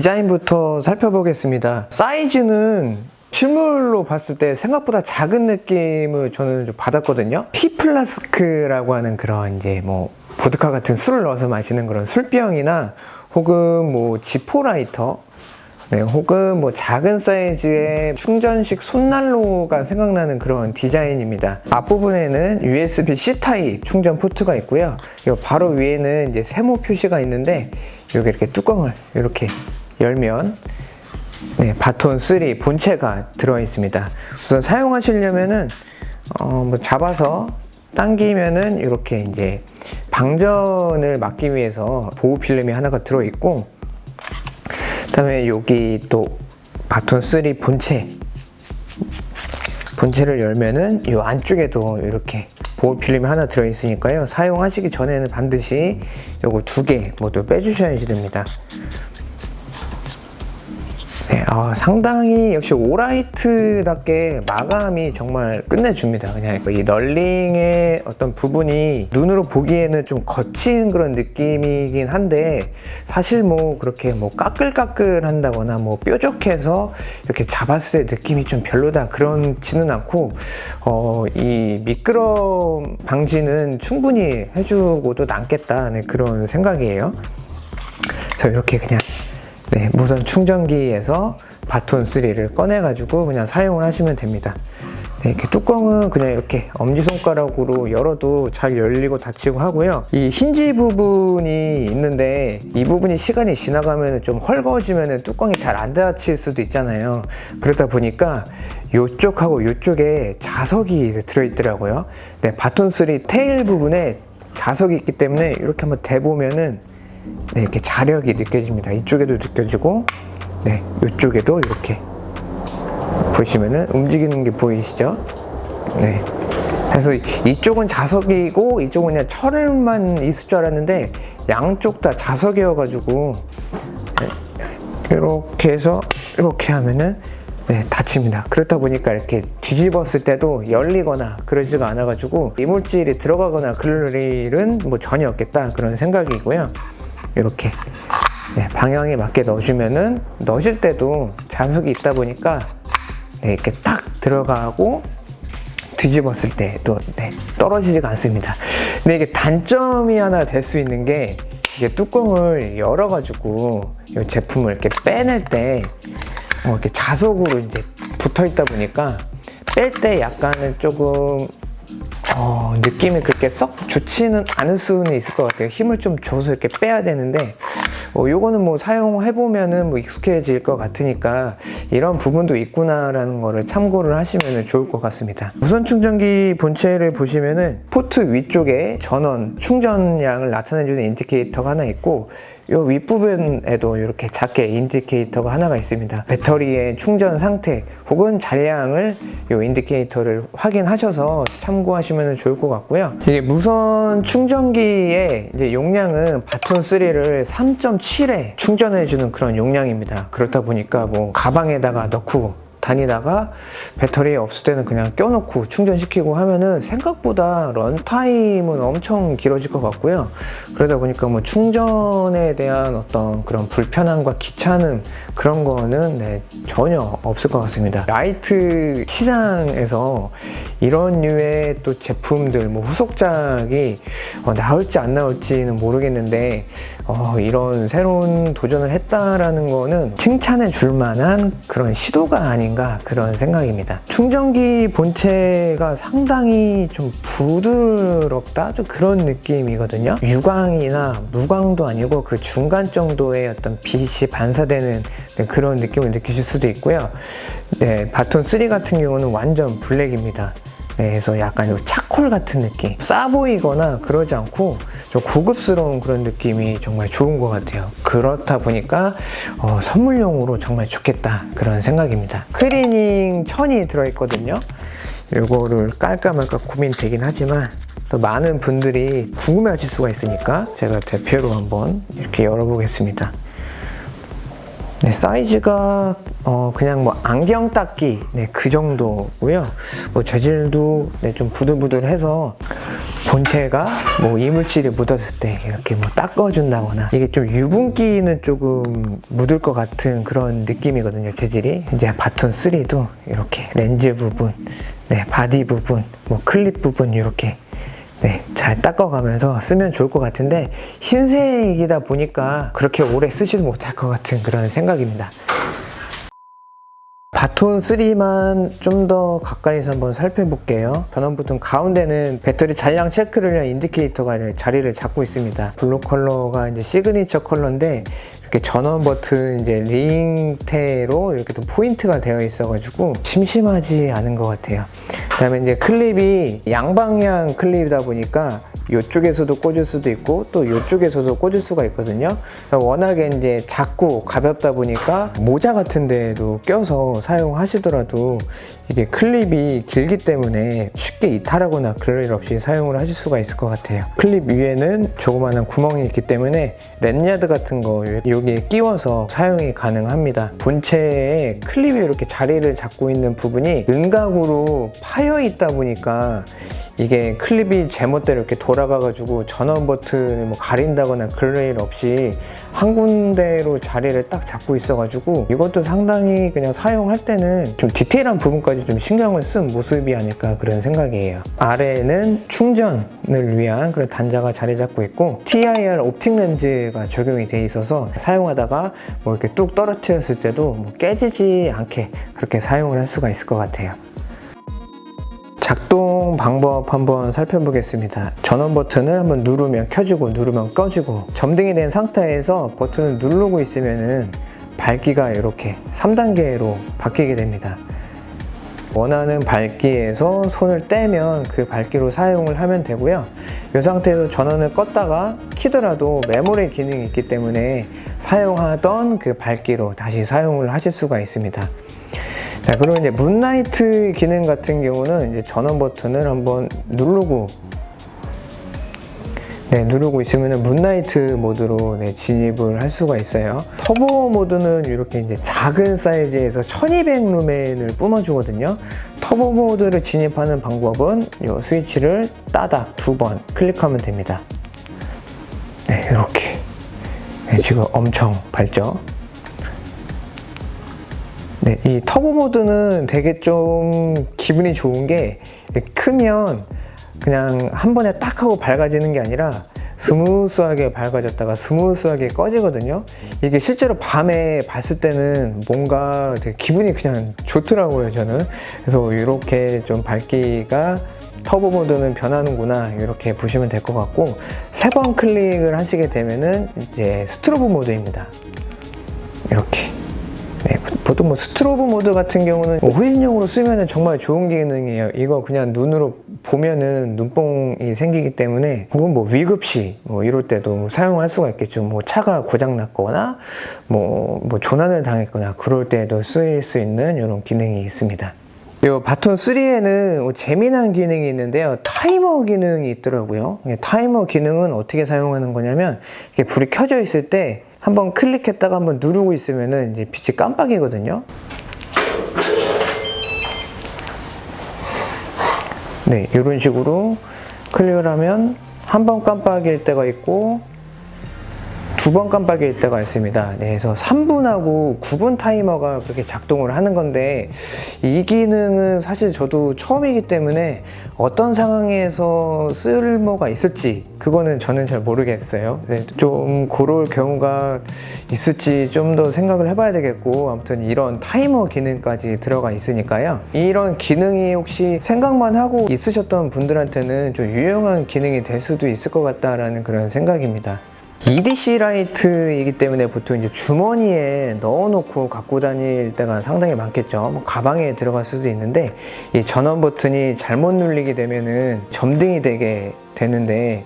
디자인부터 살펴보겠습니다. 사이즈는 실물로 봤을 때 생각보다 작은 느낌을 저는 좀 받았거든요. 피플라스크라고 하는 그런 이제 뭐 보드카 같은 술을 넣어서 마시는 그런 술병이나 혹은 뭐 지포라이터 네, 혹은 뭐 작은 사이즈의 충전식 손난로가 생각나는 그런 디자인입니다. 앞부분에는 USB-C 타입 충전 포트가 있고요. 이 바로 위에는 이제 세모 표시가 있는데 여기 이렇게 뚜껑을 이렇게 열면 네, 바톤 3 본체가 들어 있습니다. 우선 사용하시려면은 어, 뭐 잡아서 당기면은 이렇게 이제 방전을 막기 위해서 보호 필름이 하나가 들어 있고 그다음에 여기 또 바톤 3 본체 본체를 열면은 이 안쪽에도 이렇게 보호 필름이 하나 들어 있으니까요 사용하시기 전에는 반드시 요거 두 개 모두 빼주셔야지 됩니다 네, 아, 상당히 역시 오라이트답게 마감이 정말 끝내줍니다. 그냥 이 널링의 어떤 부분이 눈으로 보기에는 좀 거친 그런 느낌이긴 한데 사실 뭐 그렇게 뭐 까끌까끌 한다거나 뭐 뾰족해서 이렇게 잡았을 때 느낌이 좀 별로다 그런지는 않고 어, 이 미끄럼 방지는 충분히 해주고도 남겠다 네, 그런 생각이에요. 자 이렇게 그냥 네, 무선 충전기에서 바톤 3를 꺼내가지고 그냥 사용을 하시면 됩니다. 네, 이렇게 뚜껑은 그냥 이렇게 엄지손가락으로 열어도 잘 열리고 닫히고 하고요. 이 힌지 부분이 있는데 이 부분이 시간이 지나가면 좀 헐거워지면 뚜껑이 잘 안 닫힐 수도 있잖아요. 그러다 보니까 이쪽하고 이쪽에 자석이 들어있더라고요. 네, 바톤 3 테일 부분에 자석이 있기 때문에 이렇게 한번 대보면은 네, 이렇게 자력이 느껴집니다. 이쪽에도 느껴지고, 네, 이쪽에도 이렇게 보시면은 움직이는 게 보이시죠? 네. 그래서 이쪽은 자석이고 이쪽은 그냥 철만 있을 줄 알았는데 양쪽 다 자석이어가지고 네, 이렇게 해서 이렇게 하면은 네, 닫힙니다. 그렇다 보니까 이렇게 뒤집었을 때도 열리거나 그러지가 않아가지고 이물질이 들어가거나 그럴 일은 뭐 전혀 없겠다 그런 생각이고요. 이렇게 네, 방향에 맞게 넣어주면은 넣으실 때도 자석이 있다 보니까 네, 이렇게 딱 들어가고 뒤집었을 때도 네, 떨어지지가 않습니다. 근데 이게 단점이 하나 될 수 있는 게 이게 뚜껑을 열어가지고 이 제품을 이렇게 빼낼 때 어, 이렇게 자석으로 이제 붙어 있다 보니까 뺄 때 약간은 조금 어, 느낌이 그렇게 썩 좋지는 않을 수는 있을 것 같아요. 힘을 좀 줘서 이렇게 빼야 되는데, 어, 요거는 뭐 사용해보면은 뭐 익숙해질 것 같으니까 이런 부분도 있구나라는 거를 참고를 하시면 좋을 것 같습니다. 무선 충전기 본체를 보시면은 포트 위쪽에 전원, 충전량을 나타내주는 인디케이터가 하나 있고, 요 윗부분에도 이렇게 작게 인디케이터가 하나가 있습니다. 배터리의 충전 상태 혹은 잔량을 요 인디케이터를 확인하셔서 참고하시면 좋을 것 같고요. 이게 무선 충전기의 용량은 바톤 3를 3.7에 충전해주는 그런 용량입니다. 그렇다 보니까 뭐 가방에다가 넣고 다니다가 배터리 없을 때는 그냥 껴놓고 충전시키고 하면은 생각보다 런타임은 엄청 길어질 것 같고요. 그러다 보니까 뭐 충전에 대한 어떤 그런 불편함과 귀찮음 그런 거는 네, 전혀 없을 것 같습니다. 라이트 시장에서 이런 류의 또 제품들, 뭐 후속작이 어, 나올지 안 나올지는 모르겠는데 어, 이런 새로운 도전을 했다라는 거는 칭찬해 줄 만한 그런 시도가 아닌가 그런 생각입니다. 충전기 본체가 상당히 좀 부드럽다 좀 그런 느낌이거든요. 유광이나 무광도 아니고 그 중간 정도의 어떤 빛이 반사되는 네, 그런 느낌을 느끼실 수도 있고요. 네, 바톤 3 같은 경우는 완전 블랙입니다. 네, 그래서 약간 요 차콜 같은 느낌 싸 보이거나 그러지 않고 좀 고급스러운 그런 느낌이 정말 좋은 것 같아요. 그렇다 보니까 어, 선물용으로 정말 좋겠다. 그런 생각입니다. 클리닝 천이 들어있거든요. 이거를 깔까 말까 고민되긴 하지만 또 많은 분들이 궁금해 하실 수가 있으니까 제가 대표로 한번 이렇게 열어보겠습니다. 네, 사이즈가 어, 그냥 뭐 안경 닦기 네, 그 정도고요. 뭐 재질도 네, 좀 부들부들해서 본체가 뭐 이물질이 묻었을 때 이렇게 뭐 닦아준다거나 이게 좀 유분기는 조금 묻을 것 같은 그런 느낌이거든요. 재질이 이제 바톤 3도 이렇게 렌즈 부분, 네, 바디 부분, 뭐 클립 부분 이렇게 네, 잘 닦아가면서 쓰면 좋을 것 같은데 흰색이다 보니까 그렇게 오래 쓰지도 못할 것 같은 그런 생각입니다. 바톤 3만 좀 더 가까이서 한번 살펴볼게요. 전원 버튼 가운데는 배터리 잔량 체크를 위한 인디케이터가 자리를 잡고 있습니다. 블루 컬러가 이제 시그니처 컬러인데 이렇게 전원 버튼 이제 링테로 이렇게 또 포인트가 되어 있어가지고 심심하지 않은 것 같아요. 그다음에 이제 클립이 양방향 클립이다 보니까 이쪽에서도 꽂을 수도 있고 또 이쪽에서도 꽂을 수가 있거든요. 워낙에 이제 작고 가볍다 보니까 모자 같은 데에도 껴서 사용하시더라도 이게 클립이 길기 때문에 쉽게 이탈하거나 그럴 일 없이 사용을 하실 수가 있을 것 같아요. 클립 위에는 조그마한 구멍이 있기 때문에 랜야드 같은 거 여기에 끼워서 사용이 가능합니다. 본체에 클립이 이렇게 자리를 잡고 있는 부분이 은각으로 파여 있다 보니까 이게 클립이 제멋대로 이렇게 돌아가가지고 전원 버튼을 뭐 가린다거나 그럴 일 없이 한 군데로 자리를 딱 잡고 있어가지고 이것도 상당히 그냥 사용할 때는 좀 디테일한 부분까지 좀 신경을 쓴 모습이 아닐까 그런 생각이에요. 아래는 충전을 위한 그런 단자가 자리 잡고 있고 TIR 옵틱 렌즈가 적용이 돼 있어서 사용하다가 뭐 이렇게 뚝 떨어뜨렸을 때도 뭐 깨지지 않게 그렇게 사용을 할 수가 있을 것 같아요. 작동 방법 한번 살펴보겠습니다. 전원 버튼을 한번 누르면 켜지고 누르면 꺼지고 점등이 된 상태에서 버튼을 누르고 있으면은 밝기가 이렇게 3단계로 바뀌게 됩니다. 원하는 밝기에서 손을 떼면 그 밝기로 사용을 하면 되고요. 이 상태에서 전원을 껐다가 키더라도 메모리 기능이 있기 때문에 사용하던 그 밝기로 다시 사용을 하실 수가 있습니다. 자, 그리고 이제 문라이트 기능 같은 경우는 이제 전원 버튼을 한번 누르고 네, 누르고 있으면 문라이트 모드로 네, 진입을 할 수가 있어요. 터보 모드는 이렇게 이제 작은 사이즈에서 1200 루멘을 뿜어주거든요. 터보 모드를 진입하는 방법은 이 스위치를 따닥 두 번 클릭하면 됩니다. 네, 이렇게. 네, 지금 엄청 밝죠? 네, 이 터보 모드는 되게 좀 기분이 좋은 게 크면 그냥 한 번에 딱 하고 밝아지는 게 아니라 스무스하게 밝아졌다가 스무스하게 꺼지거든요. 이게 실제로 밤에 봤을 때는 뭔가 되게 기분이 그냥 좋더라고요, 저는. 그래서 이렇게 좀 밝기가 터보 모드는 변하는구나 이렇게 보시면 될 것 같고 세 번 클릭을 하시게 되면은 이제 스트로브 모드입니다. 이렇게 네, 보통 뭐 스트로브 모드 같은 경우는 뭐 후진용으로 쓰면은 정말 좋은 기능이에요. 이거 그냥 눈으로 보면은 눈뽕이 생기기 때문에 혹은 뭐 위급시 뭐 이럴 때도 사용할 수가 있겠죠. 뭐 차가 고장 났거나 뭐, 뭐 조난을 당했거나 그럴 때도 쓰일 수 있는 이런 기능이 있습니다. 이 바톤 3에는 재미난 기능이 있는데요. 타이머 기능이 있더라고요. 이 타이머 기능은 어떻게 사용하는 거냐면 이게 불이 켜져 있을 때 한번 클릭했다가 한번 누르고 있으면은 이제 빛이 깜빡이거든요. 네, 이런 식으로 클릭을 하면 한 번 깜빡일 때가 있고 두 번 깜빡일 때가 있습니다. 네, 그래서 3분하고 9분 타이머가 그렇게 작동을 하는 건데 이 기능은 사실 저도 처음이기 때문에 어떤 상황에서 쓸모가 있을지 그거는 저는 잘 모르겠어요. 네, 좀 그럴 경우가 있을지 좀 더 생각을 해봐야 되겠고 아무튼 이런 타이머 기능까지 들어가 있으니까요. 이런 기능이 혹시 생각만 하고 있으셨던 분들한테는 좀 유용한 기능이 될 수도 있을 것 같다라는 그런 생각입니다. EDC 라이트이기 때문에 보통 이제 주머니에 넣어놓고 갖고 다닐 때가 상당히 많겠죠. 뭐 가방에 들어갈 수도 있는데 이 전원 버튼이 잘못 눌리게 되면은 점등이 되게 되는데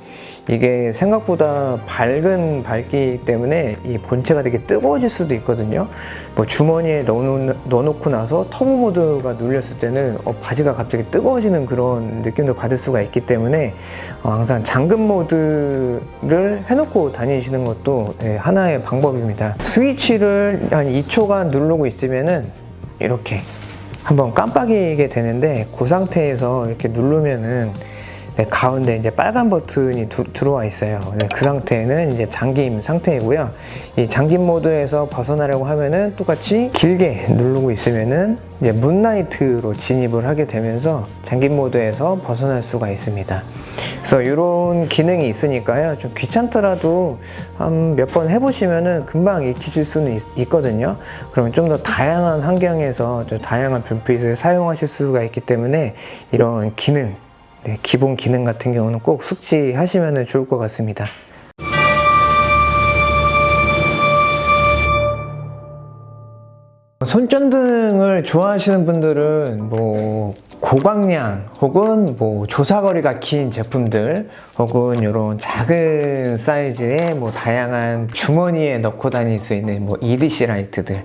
이게 생각보다 밝은 밝기 때문에 이 본체가 되게 뜨거워질 수도 있거든요. 뭐 주머니에 넣어놓, 넣어놓고 나서 터보 모드가 눌렸을 때는 어, 바지가 갑자기 뜨거워지는 그런 느낌도 받을 수가 있기 때문에 어, 항상 잠금 모드를 해놓고 다니시는 것도 네, 하나의 방법입니다. 스위치를 한 2초간 누르고 있으면은 이렇게 한번 깜빡이게 되는데 그 상태에서 이렇게 누르면은 네, 가운데 이제 빨간 버튼이 두- 들어와 있어요. 네, 그 상태는 이제 잠김 상태이고요. 이 잠김 모드에서 벗어나려고 하면은 똑같이 길게 누르고 있으면은 이제 문라이트로 진입을 하게 되면서 잠김 모드에서 벗어날 수가 있습니다. 그래서 이런 기능이 있으니까요. 좀 귀찮더라도 한 몇 번 해보시면은 금방 익히실 수는 있, 거든요 그러면 좀 더 다양한 환경에서 좀 다양한 불빛을 사용하실 수가 있기 때문에 이런 기능 네, 기본 기능 같은 경우는 꼭 숙지하시면 좋을 것 같습니다. 손전등을 좋아하시는 분들은 뭐 고광량 혹은 뭐 조사거리가 긴 제품들 혹은 이런 작은 사이즈의 뭐 다양한 주머니에 넣고 다닐 수 있는 뭐 EDC 라이트들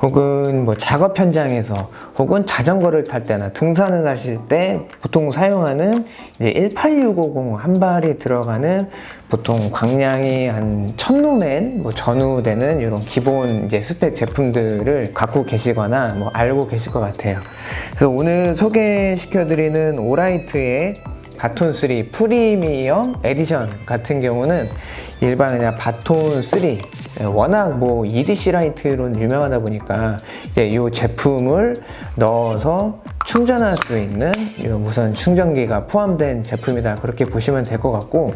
혹은 뭐 작업 현장에서 혹은 자전거를 탈 때나 등산을 하실 때 보통 사용하는 이제 18650 한 발이 들어가는 보통 광량이 한 1000루멘 뭐 전후 되는 이런 기본 이제 스펙 제품들을 갖고 계시거나 뭐 알고 계실 것 같아요. 그래서 오늘 소개 시켜드리는 오라이트의 바톤 3 프리미엄 에디션 같은 경우는 일반 그냥 바톤 3 예, 워낙 뭐 EDC 라이트로 유명하다 보니까 이제 이 제품을 넣어서 충전할 수 있는 이 무선 충전기가 포함된 제품이다. 그렇게 보시면 될 것 같고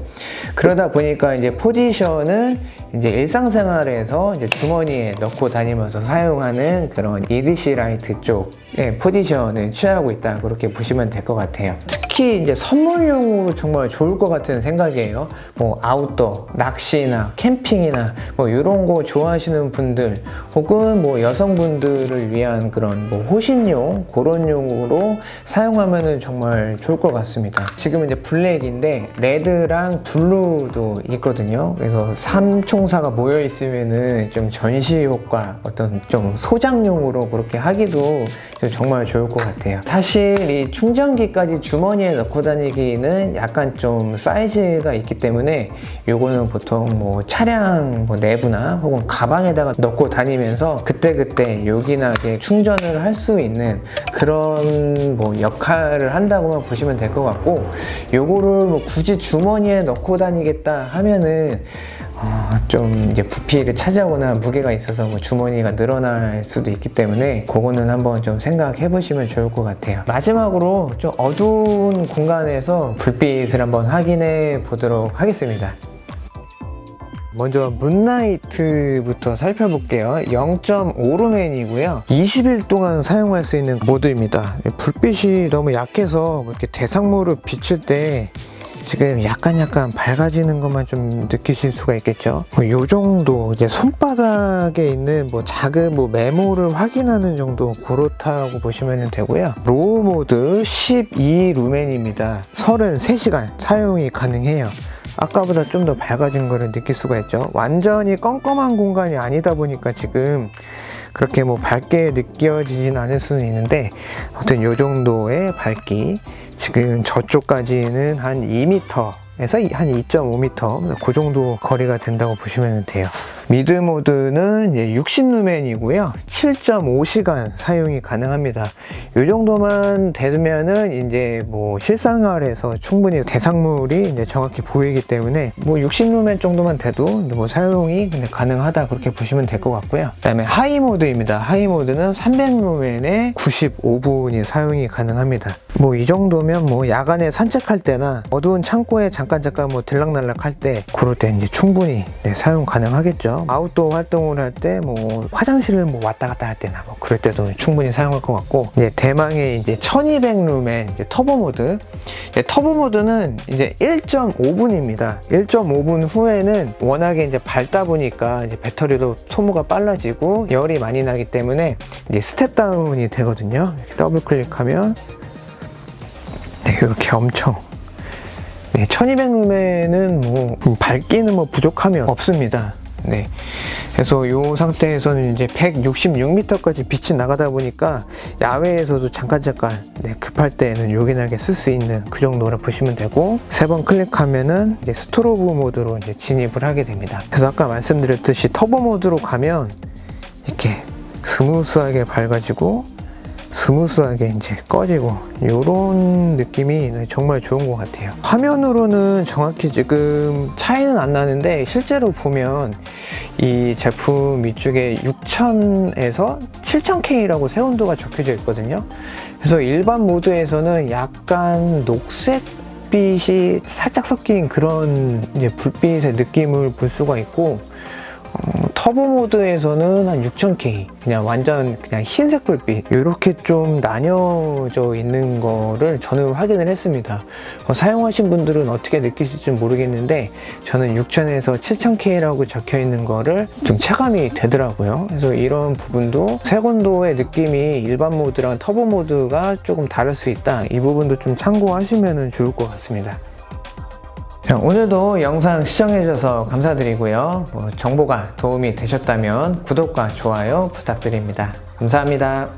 그러다 보니까 이제 포지션은 이제 일상생활에서 이제 주머니에 넣고 다니면서 사용하는 그런 EDC 라이트 쪽의 포지션을 취하고 있다 그렇게 보시면 될 것 같아요. 특히 이제 선물용으로 정말 좋을 것 같은 생각이에요. 뭐 아웃도어, 낚시나 캠핑이나 뭐 이런 거 좋아하시는 분들 혹은 뭐 여성분들을 위한 그런 뭐 호신용 그런 용으로 사용하면은 정말 좋을 것 같습니다. 지금은 이제 블랙인데 레드랑 블루도 있거든요. 그래서 3총 사가 모여 있으면은 좀 전시 효과 어떤 좀 소장용으로 그렇게 하기도 정말 좋을 것 같아요. 사실 이 충전기까지 주머니에 넣고 다니기는 약간 좀 사이즈가 있기 때문에 요거는 보통 뭐 차량 뭐 내부나 혹은 가방에다가 넣고 다니면서 그때그때 요긴하게 충전을 할 수 있는 그런 뭐 역할을 한다고만 보시면 될 것 같고 요거를 뭐 굳이 주머니에 넣고 다니겠다 하면은 어, 좀 이제 부피를 차지하거나 무게가 있어서 뭐 주머니가 늘어날 수도 있기 때문에 그거는 한번 좀 생각 해 보시면 좋을 것 같아요. 마지막으로 좀 어두운 공간에서 불빛을 한번 확인해 보도록 하겠습니다. 먼저 문나이트부터 살펴볼게요. 0.5루멘이고요. 20일 동안 사용할 수 있는 모드입니다. 불빛이 너무 약해서 뭐 이렇게 대상물을 비칠 때 지금 약간 약간 밝아지는 것만 좀 느끼실 수가 있겠죠. 뭐요 정도 이제 손바닥에 있는 뭐 작은 뭐 메모를 확인하는 정도 그렇다고 보시면 되고요. 로우 모드 12 루멘입니다. 33시간 사용이 가능해요. 아까보다 좀 더 밝아진 거를 느낄 수가 있죠. 완전히 껌껌한 공간이 아니다 보니까 지금 그렇게 뭐 밝게 느껴지진 않을 수는 있는데 아무튼 요 정도의 밝기 지금 저쪽까지는 한 2m에서 한 2.5m 그 정도 거리가 된다고 보시면 돼요. 미드 모드는 60루멘이고요. 7.5시간 사용이 가능합니다. 이 정도만 되면은 이제 뭐 실생활에서 충분히 대상물이 이제 정확히 보이기 때문에 뭐 60루멘 정도만 돼도 뭐 사용이 가능하다 그렇게 보시면 될 것 같고요. 그다음에 하이 모드입니다. 하이 모드는 300루멘에 95분이 사용이 가능합니다. 뭐 이 정도면 뭐 야간에 산책할 때나 어두운 창고에 잠깐 잠깐 뭐 들락날락 할 때 그럴 때 이제 충분히 네, 사용 가능하겠죠. 아웃도어 활동을 할 때 뭐 화장실을 뭐 왔다 갔다 할 때나 뭐 그럴 때도 충분히 사용할 것 같고 이제 대망의 이제 1200 룸의 이제 터보 모드 이제 터보 모드는 이제 1.5분입니다. 1.5분 후에는 워낙에 이제 밝다 보니까 이제 배터리도 소모가 빨라지고 열이 많이 나기 때문에 이제 스텝 다운이 되거든요. 이렇게 더블 클릭하면 네, 이렇게 엄청 네, 1200룸에는 뭐 밝기는 뭐 부족함이 없습니다. 네. 그래서 이 상태에서는 이제 166m까지 빛이 나가다 보니까 야외에서도 잠깐 잠깐 네, 급할 때는 요긴하게 쓸 수 있는 그 정도로 보시면 되고 세 번 클릭하면은 이제 스트로브 모드로 이제 진입을 하게 됩니다. 그래서 아까 말씀드렸듯이 터보 모드로 가면 이렇게 스무스하게 밝아지고 스무스하게 이제 꺼지고 이런 느낌이 정말 좋은 것 같아요. 화면으로는 정확히 지금 차이는 안 나는데 실제로 보면 이 제품 위쪽에 6000에서 7000K라고 새 온도가 적혀져 있거든요. 그래서 일반 모드에서는 약간 녹색 빛이 살짝 섞인 그런 불빛의 느낌을 볼 수가 있고 어, 터보 모드에서는 한 6000K 그냥 완전 그냥 흰색 불빛 이렇게 좀 나뉘어져 있는 거를 저는 확인을 했습니다. 어, 사용하신 분들은 어떻게 느끼실지 모르겠는데 저는 6000에서 7000K라고 적혀 있는 거를 좀 체감이 되더라고요. 그래서 이런 부분도 색온도의 느낌이 일반 모드랑 터보 모드가 조금 다를 수 있다. 이 부분도 좀 참고하시면 좋을 것 같습니다 자, 오늘도 영상 시청해주셔서 감사드리고요. 뭐 정보가 도움이 되셨다면 구독과 좋아요 부탁드립니다. 감사합니다.